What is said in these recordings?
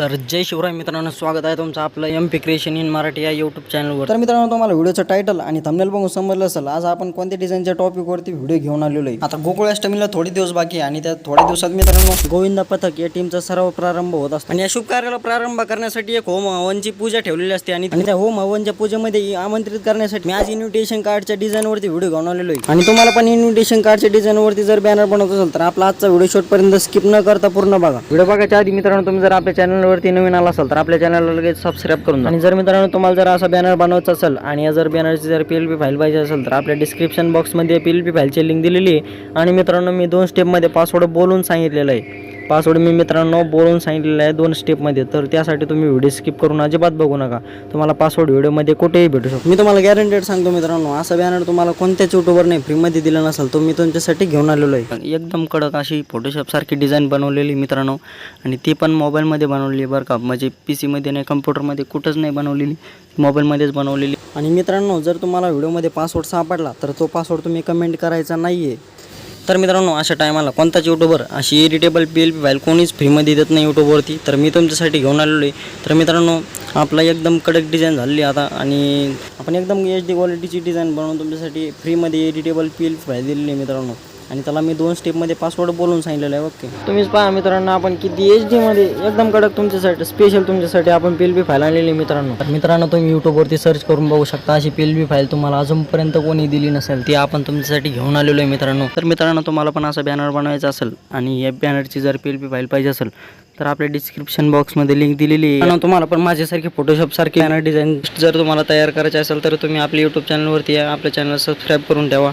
तर जय शिवराय मित्रांनो स्वागत आहे तुमचं आपलं M P creation in Marathi या यूट्यूब चॅनलवर तर मित्रांनो तुम्हाला व्हिडिओचं टायटल आणि थंबनेल बघून समजलं असेल आज आपण कोणत्या डिझाईनच्या टॉपिकवरती व्हिडिओ घेऊन आलेलो आहे? आता गोकुळ अष्टमीला थोडे दिवस बाकी आहे आणि त्या थोड्या दिवसात मित्रांनो गोविंदा पथक या टीमचा सर्व प्रारंभ होत असतो. आणि या शुभ कार्याला प्रारंभ करण्यासाठी एक होम हवनची पूजा ठेवलेली असते आणि त्या होम हवनच्या पूजेमध्ये आमंत्रित करण्यासाठी मी आज इन्व्हिटेशन कार्डच्या डिझाईनवरती व्हिडिओ घेऊन आलेलो आहे. आणि तुम्हाला पण इन्व्हिटेशन कार्डच्या डिझाईनवरती जर बॅनर बनवत असेल तर आपला आजचा व्हिडिओ शेवटपर्यंत स्किप न करता पूर्ण बघा. व्हिडिओ बघायच्या आधी मित्रांनो तुम्ही जर आपल्या चॅनलवरती नवीन आला असाल तर आपल्या चॅनलला लगेच सबस्क्राईब करून आणि जर मित्रांनो तुम्हाला जर असा बॅनर बनवायचा असेल आणि या जर बॅनरची जर पी एल पी फाईल पाहिजे असेल तर आपल्या डिस्क्रिप्शन बॉक्समध्ये पी एल पी फाईलची लिंक दिलेली आहे. आणि मित्रांनो मी दोन स्टेपमध्ये पासवर्ड बोलून सांगितलेलं आहे. पासवर्ड मी मित्रांनो बोलून सांगितलेलं आहे दोन स्टेपमध्ये तर त्यासाठी तुम्ही व्हिडिओ स्किप करून अजिबात बघू नका. तुम्हाला पासवर्ड व्हिडिओमध्ये कुठेही भेटू शकतो. मी तुम्हाला गॅरंटेड सांगतो मित्रांनो असा बॅनर तुम्हाला कोणत्याच युट्यूबर नाही फ्रीमध्ये दिला नसेल तो मी तुमच्यासाठी घेऊन आलेलो आहे. एकदम कडक अशी फोटोशॉप सारखी डिझाईन बनवलेली मित्रांनो. आणि ती पण मोबाईलमध्ये बनवलेली आहे बरं का. म्हणजे पी सीमध्ये नाही कम्प्युटरमध्ये कुठंच नाही बनवलेली. मोबाईलमध्येच बनवलेली. आणि मित्रांनो जर तुम्हाला व्हिडिओमध्ये पासवर्ड सापडला तर तो पासवर्ड तुम्ही कमेंट करायचा नाही आहे तर मित्रांनो अशा टायमाला कोणताच यूट्यूबर अशी editable P L P file कोणीच फ्रीमध्ये देत नाही यूट्यूबवरती तर मी तुमच्यासाठी घेऊन आलेलो आहे. तर मित्रांनो आपला एकदम कडक डिझाईन झालेली आता आणि आपण एकदम एच डी क्वालिटीची डिझाईन बनवून तुमच्यासाठी फ्रीमध्ये editable P L P file दिलेली आहे मित्रांनो. आणि त्याला मी दोन स्टेपमध्ये पासवर्ड बोलून सांगितलेलं आहे ओके तुम्हीच पहा मित्रांनो आपण किती एच डीमध्ये एकदम कडक तुमच्यासाठी स्पेशल तुमच्यासाठी आपण पी एल बी फाईल आणलेली आहे मित्रांनो. तर मित्रांनो तुम्ही यूट्यूबवरती सर्च करून बघू शकता अशी पी एल बी फाईल तुम्हाला अजूनपर्यंत कोणी दिली नसेल ती आपण तुमच्यासाठी घेऊन आलेलो आहे मित्रांनो. तर मित्रांनो तुम्हाला पण असा बॅनर बनवायचा असेल आणि या बॅनरची जर पी एल बी फाईल पाहिजे असेल तर आपल्या डिस्क्रिप्शन बॉक्समध्ये लिंक दिलेली आहे. तुम्हाला पण माझ्यासारखे फोटोशॉपसारखे बॅनर डिझाईन जर तुम्हाला तयार करायचे असेल तर तुम्ही आपल्या यूट्यूब चॅनलवरती आपल्या चॅनल सबस्क्राईब करून ठेवा.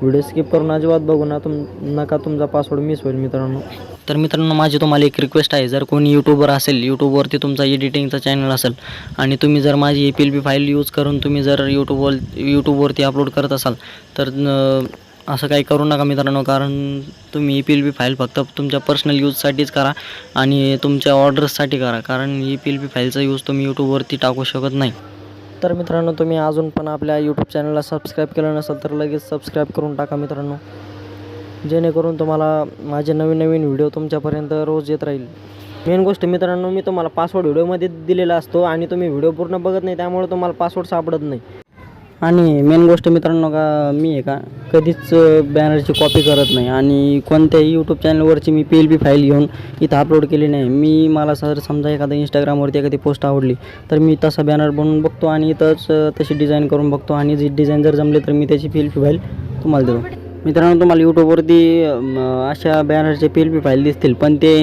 व्हिडिओ स्किप करून अजिबात बघू ना तुम नका तुमचा पासवर्ड मिस होईल मित्रांनो. तर मित्रांनो माझी तुम्हाला एक रिक्वेस्ट आहे. जर कोणी यूट्यूबर असेल यूट्यूबवरती तुमचा एडिटिंगचा चॅनल असेल आणि तुम्ही जर माझी ए P L P file use करून तुम्ही जर यूट्यूबवर यूट्यूबवरती अपलोड करत असाल तर असं काही करू नका मित्रांनो कारण तुम्ही ई पी एल पी फाईल फक्त तुमच्या पर्सनल यूजसाठीच करा आणि तुमच्या ऑर्डर्ससाठी करा कारण ई पी एल पी फाईलचा यूज तुम्ही यूट्यूबवरती टाकू शकत नाही. तर मित्रांनो तुम्ही अजून पण आपल्या यूट्यूब चॅनलला सबस्क्राईब केलं नसेल तर लगेच सबस्क्राईब करून टाका मित्रांनो. जेणेकरून तुम्हाला माझे नवीन नवीन व्हिडिओ तुमच्यापर्यंत रोज येत राहील. मेन गोष्ट मित्रांनो मी तुम्हाला पासवर्ड व्हिडिओमध्ये दिलेला असतो आणि तुम्ही व्हिडिओ पूर्ण बघत नाही त्यामुळे तुम्हाला पासवर्ड सापडत नाही. आणि मेन गोष्ट मित्रांनो का मी आहे का कधीच बॅनरची कॉपी करत नाही. आणि कोणत्याही यूट्यूब चॅनलवरची मी पी एल बी फाईल घेऊन इथं अपलोड केली नाही. मी मला सर समजा एखादा इंस्टाग्रामवरती एखादी पोस्ट आवडली तर मी तसा बॅनर बनवून बघतो आणि इथंच तशी डिझाईन करून बघतो. आणि जी डिझाईन जर जमली तर मी त्याची पी एल पी फाईल तुम्हाला देतो. मित्रांनो तुम्हाला यूट्यूबवरती अशा बॅनरचे पी एल पी फाईल दिसतील पण ते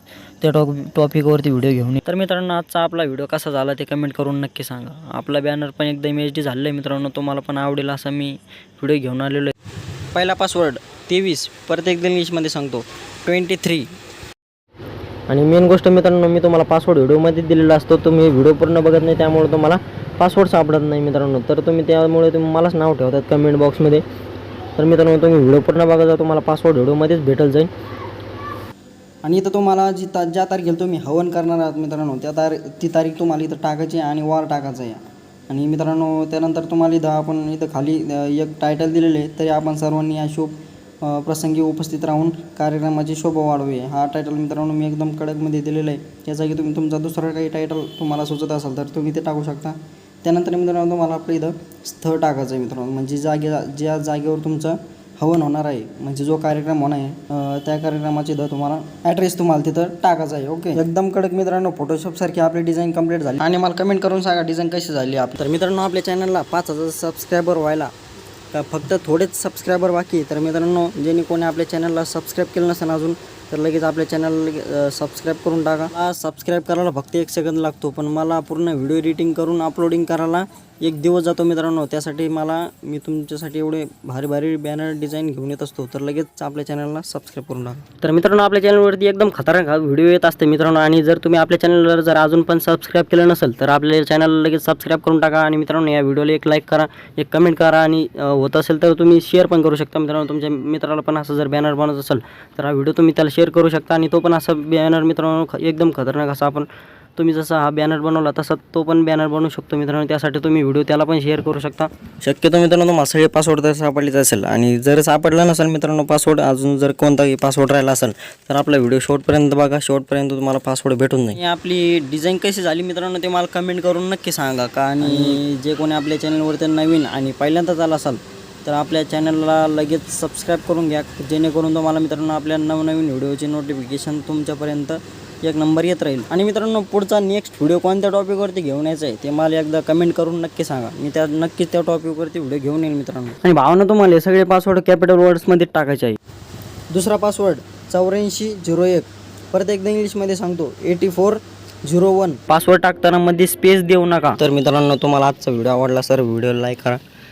त्या टॉप टॉपिकवरती व्हिडिओ घेऊन तर मित्रांनो आजचा आपला व्हिडिओ कसा झाला ते कमेंट करून नक्की सांगा. आपला बॅनर पण एकदम एच डी झालेला आहे मित्रांनो तुम्हाला पण आवडेल असा मी व्हिडिओ घेऊन आलेलो आहे. पहिला पासवर्ड तेवीस. परत एकदा इंग्लिशमध्ये सांगतो ट्वेंटी थ्री आणि मेन गोष्ट मित्रांनो मी तुम्हाला पासवर्ड व्हिडिओमध्ये दिलेला असतो. तुम्ही व्हिडिओ पूर्ण बघत नाही त्यामुळे तुम्हाला पासवर्ड सापडत नाही मित्रांनो. तर तुम्ही त्यामुळे तुम्ही मलाच नाव ठेवतात कमेंट बॉक्समध्ये तर मित्रांनो तुम्ही व्हिडिओ पूर्ण बघा तुम्हाला पासवर्ड व्हिडिओमध्येच भेटल जाईल. आणि इथं तुम्हाला जी ता ज्या तारखेला तुम्ही हवन करणार आहात मित्रांनो त्या तारीख ती तारीख तुम्हाला इथं टाकायची आहे आणि वार टाकायचा आहे. आणि मित्रांनो त्यानंतर तुम्हाला इथं आपण इथं खाली एक टायटल दिलेले आहे तरी आपण सर्वांनी या शुभ प्रसंगी उपस्थित राहून कार्यक्रमाची शोभा वाढवी हा टायटल मित्रांनो मी एकदम कडकमध्ये दिलेला आहे. या जागी तुम्ही तुमचा दुसरा काही टायटल तुम्हाला सुचत असाल तर तुम्ही ते टाकू शकता. त्यानंतर मित्रांनो तुम्हाला आपलं इथं स्थळ टाकायचं आहे मित्रांनो. म्हणजे जागे ज्या जागेवर तुमचं हवन होणार आहे. म्हणजे जो कार्यक्रम होणार आहे त्या कार्यक्रमाची इथं तुम्हाला ॲड्रेस तुम्हाला तिथं टाकायचा आहे ओके एकदम कडक मित्रांनो फोटोशॉप सारखी आपली डिझाईन कंप्लीट झाली. आणि मला कमेंट करून सांगा डिझाईन कशी झाली आप तर मित्रांनो आपल्या चॅनलला पाच हजार सबस्क्रायबर व्हायला फक्त थोडेच सबस्क्रायबर बाकी. तर मित्रांनो ज्यांनी कोणी आपल्या चॅनलला सबस्क्राईब केलं नसेल अजून तर लगेच आपल्या चॅनलला सबस्क्राईब करून टाका. मला सबस्क्राईब करायला फक्त एक सेकंद लागतो पण मला पूर्ण व्हिडिओ एडिटिंग करून अपलोडिंग करायला एक दिवस जातो मित्रांनो. त्यासाठी मला मी तुमच्यासाठी एवढे भारी भारी बॅनर डिझाईन घेऊन येत असतो. तर लगेच आपल्या चॅनलला सबस्क्राईब करून टाका. तर मित्रांनो आपल्या चॅनलवरती एकदम खतरनाक व्हिडिओ येत असते मित्रांनो. आणि जर तुम्ही आपल्या चॅनलवर जर अजून पण सबस्क्राईब केलं नसेल तर आपल्या चॅनलला लगेच सबस्क्राईब करून टाका. आणि मित्रांनो या व्हिडिओला एक लाईक करा एक कमेंट करा. आणि होत असेल तर तुम्ही शेअर पण करू शकता मित्रांनो. तुमच्या मित्राला पण असं जर बॅनर बनवत असेल तर हा व्हिडिओ तुम्ही त्याला शेअर करू शकता आणि तो पण असा बॅनर मित्रांनो ख- एकदम खतरनाक असा आपण तुम्ही जसा हा बॅनर बनवला तसा तो पण बॅनर बनवू शकतो मित्रांनो. त्यासाठी तुम्ही व्हिडिओ त्याला पण शेअर करू शकता. शक्यतो मित्रांनो तुम्हाला सगळे पासवर्ड तर सापडलेच असेल. आणि जर सापडला नसेल मित्रांनो पासवर्ड अजून जर कोणताही पासवर्ड राहिला असेल तर आपला व्हिडिओ शेवटपर्यंत बघा. शेवटपर्यंत तुम्हाला पासवर्ड भेटून जाईल. आपली डिझाईन कशी झाली मित्रांनो ते मला कमेंट करून नक्की सांगा. का आणि जे कोणी आपल्या चॅनलवरती नवीन आणि पहिल्यांदाच आला असाल तर आपल्या चॅनलला लगेच सबस्क्राईब करून घ्या जेणेकरून तुम्हाला मित्रांनो आपल्या नवनवीन व्हिडिओचे नोटिफिकेशन तुमच्यापर्यंत एक नंबर येत राहील. आणि मित्रांनो पुढचा नेक्स्ट व्हिडिओ कोणत्या टॉपिकवरती घेऊन यायचा आहे ते मला एकदा कमेंट करून नक्की सांगा. मी त्या नक्कीच त्या टॉपिकवरती व्हिडिओ घेऊन येईल मित्रांनो. आणि भावना तुम्हाला हे सगळे पासवर्ड कॅपिटल वर्ड्समध्ये टाकायचे आहे. दुसरा पासवर्ड चौऱ्याऐंशी झिरो एक. परत एकदा इंग्लिशमध्ये सांगतो at four zero one password टाकताना मध्ये स्पेस देऊ नका. तर मित्रांनो तुम्हाला आजचा व्हिडिओ आवडला सर व्हिडिओ लाईक करा.